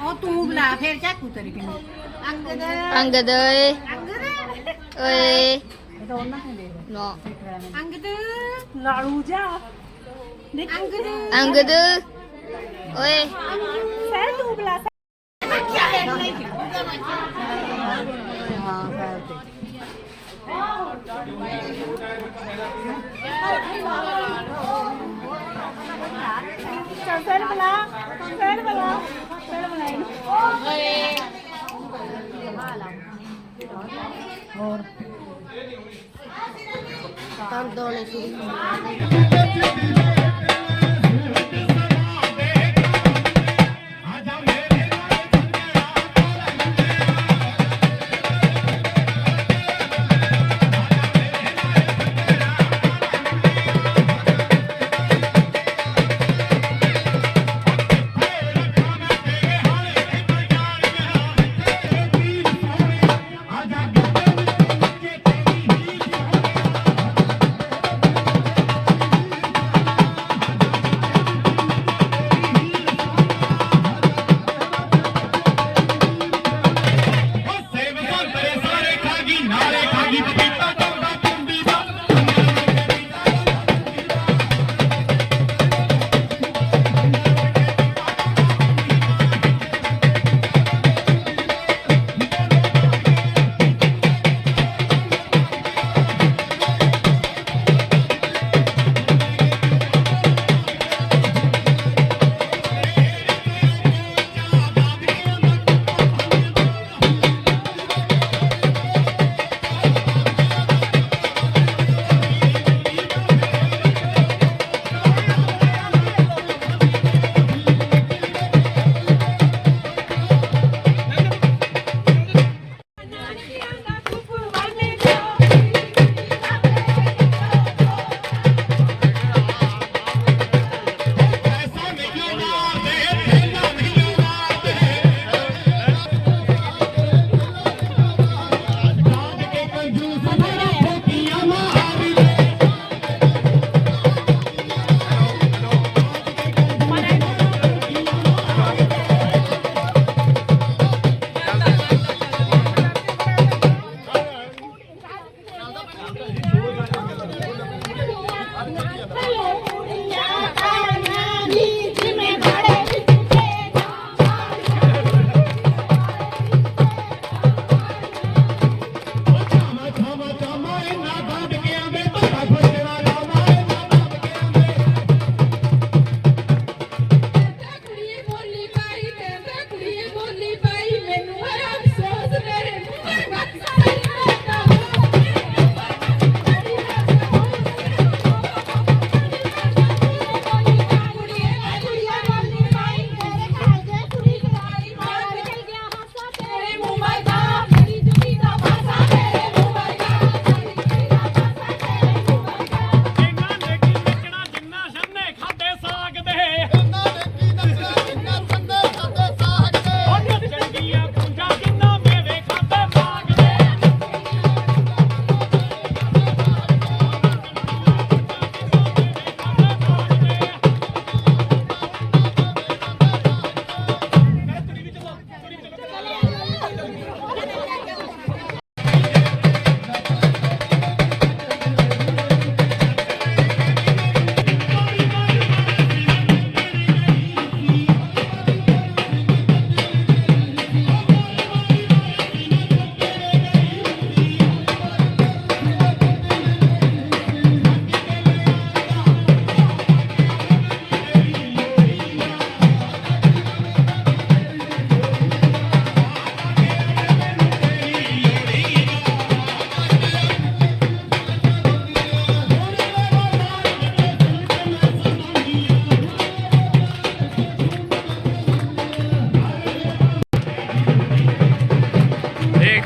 ਉਹ ਤੂੰ ਬੁਲਾ ਫਿਰ ਚਾਕੂ ਤੇਰੀ ਕਿੰਨੀ। ਅੰਗਦ ਅੰਗਦ ਓਏ। ਅੰਗਦ ਓਏ। ਉਹਨਾਂ ਨੇ। ਦੇ ਨੋ ਅੰਗਦ। ਲਾੜੂ ਜਾ। ਅੰਗਦ। ਅੰਗਦ। ਓਏ। ਸਹਿ ਤੂੰ ਬੁਲਾ। ਹਾਂ ਫੈਲ ਤੇ। ਹੋਰ। ਕਰ ਦੋਣੇ ਸ਼ੁਰੂ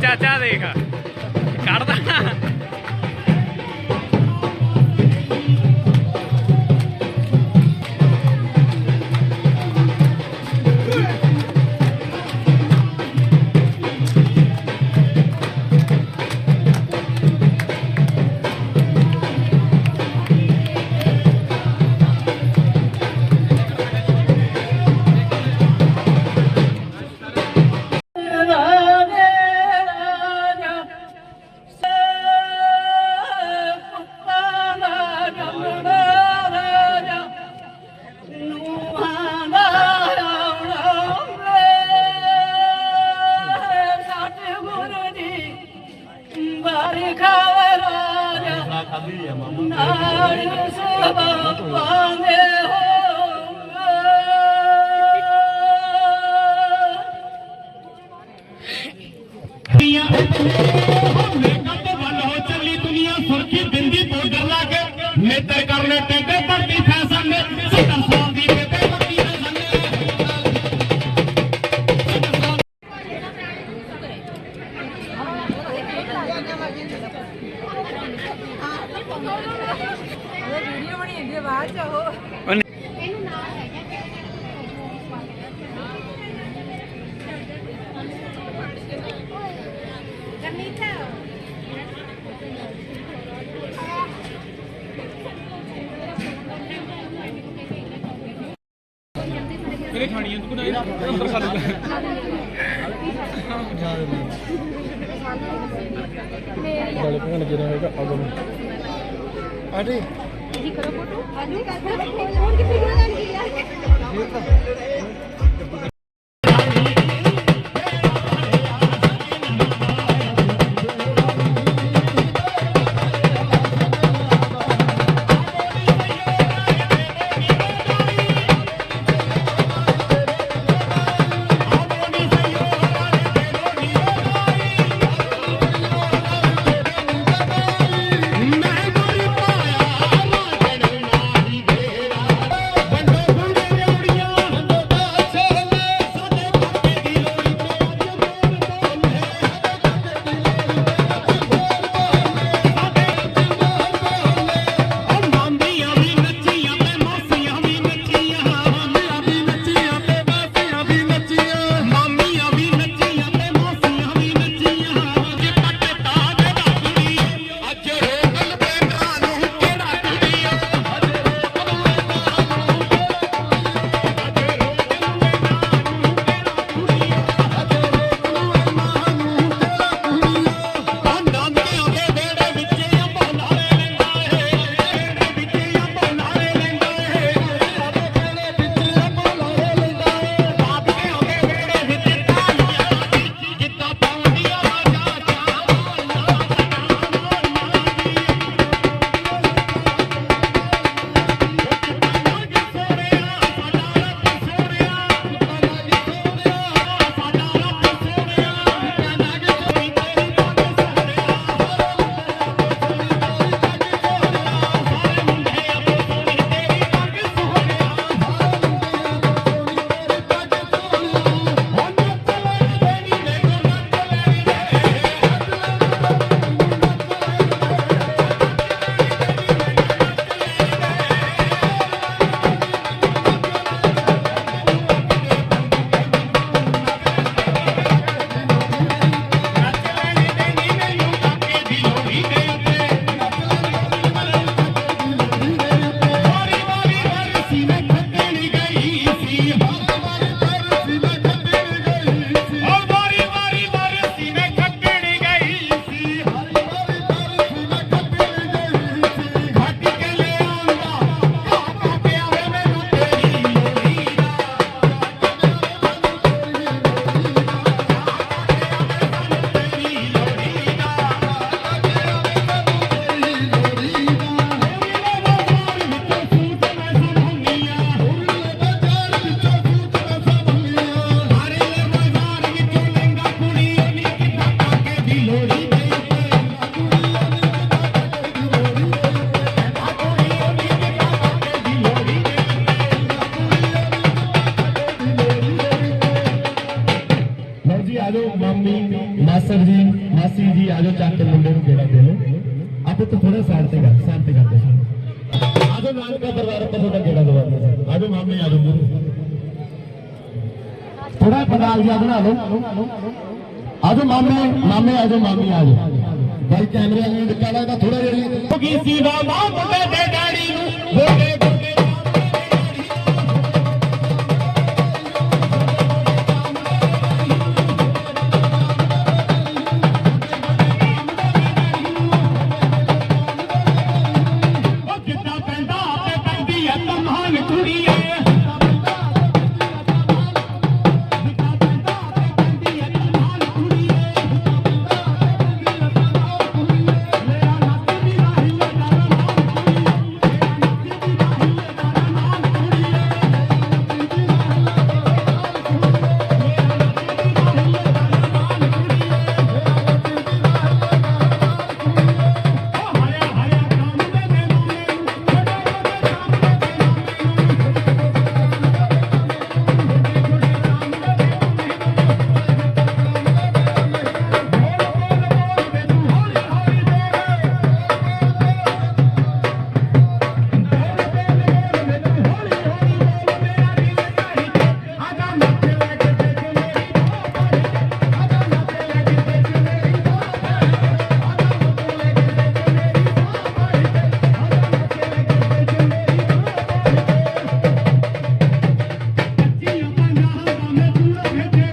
ਚਾਚਾ ਦੇਖ। Thank you. ਅੰਦਰ ਖਾ ਗਲੇ ਭੰਨ ਜਿਹੜਾ ਹੈਗਾ ਅਗਮ ਆਂਟੀ। ਜੀ ਕਰੋ ਫੋਟੋ ਹਾਂਜੀ ਕਰੋ ਫੋਨ ਕਿੱਥੇ ਗਿਆ ਲੜਕੀ ਯਾਰ ਆ ਜਾਓ ਮੇਰੇ ਥੋੜਾ ਪੰਡਾਲ ਜਿਹਾ ਬਣਾ ਲਓ। ਆਜੋ ਮਾਮੇ ਮਾਮੇ ਆਜੋ ਮਾਮੀ ਆਜੋ ਭਾਈ ਕੈਮਰੇ ਵਾਲੇ ਨੂੰ ਡਿੱਕਾ ਲੱਗਦਾ ਥੋੜਾ ਜਿਹਾ। ਭਗੀਸੀ ਦਾ ਮਾਂ ਮੁੰਡੇ ਦੇ ਡੈਡੀ ਨੂੰ। ਬੋਲੇ Thank you.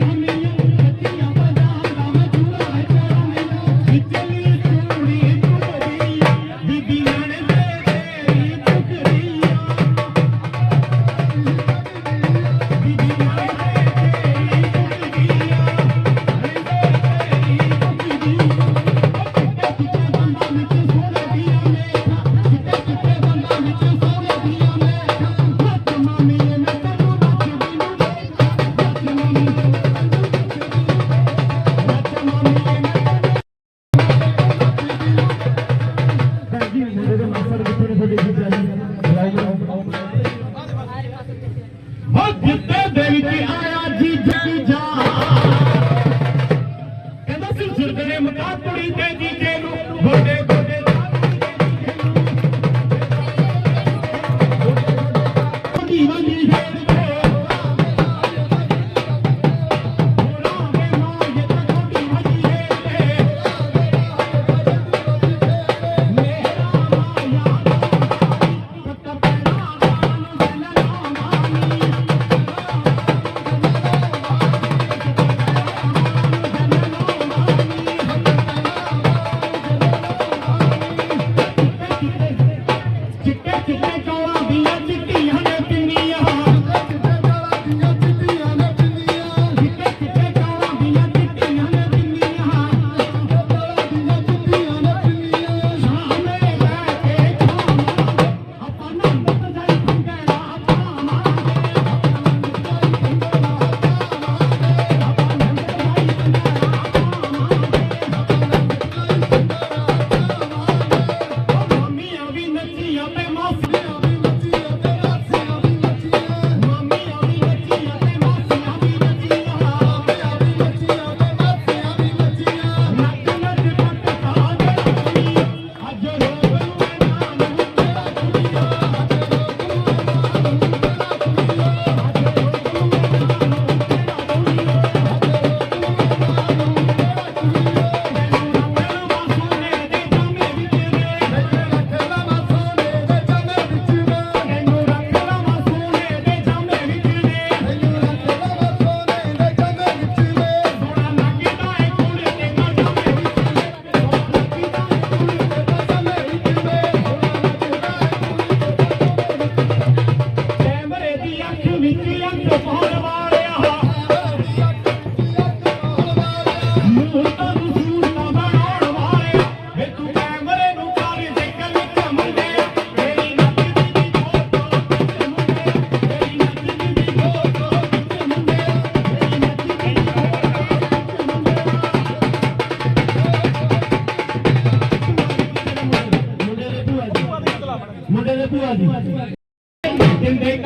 ਮੁੰਡੇ ਦੇ